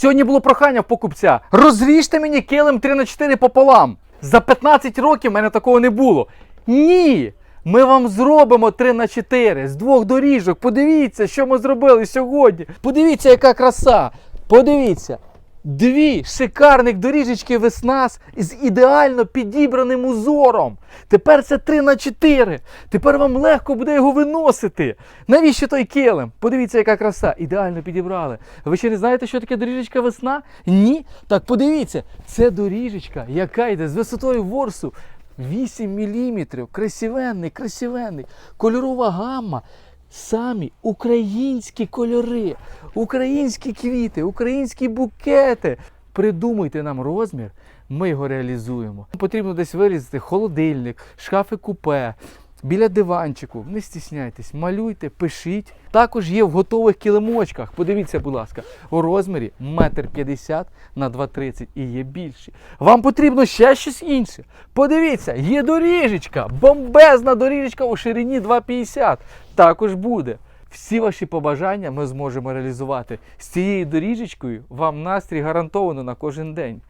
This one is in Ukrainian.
Сьогодні було прохання в покупця. Розріжте мені килим 3 на 4 пополам. За 15 років в мене такого не було. Ні! Ми вам зробимо 3 на 4 з двох доріжок. Подивіться, що ми зробили сьогодні. Подивіться, яка краса. Подивіться. Дві шикарних доріжечки веснас з ідеально підібраним узором. Тепер це 3 на 4. Тепер вам легко буде його виносити. Навіщо той килим? Подивіться, яка краса. Ідеально підібрали. Ви ще не знаєте, що таке доріжечка весна? Ні? Так подивіться, це доріжечка, яка йде з висотою ворсу 8 мм. Красивенний, красивенний. Кольорова гамма. Самі українські кольори, українські квіти, українські букети. Придумуйте нам розмір, ми його реалізуємо. Потрібно десь вирізати холодильник, шкафи купе, біля диванчику. Не стісняйтесь, малюйте, пишіть. Також є в готових килимочках. Подивіться, будь ласка, у розмірі 1,50 на 2,30 і є більші. Вам потрібно ще щось інше. Подивіться, є доріжечка, бомбезна доріжечка у ширині 2,50. Також буде. Всі ваші побажання ми зможемо реалізувати. З цією доріжечкою вам настрій гарантовано на кожен день.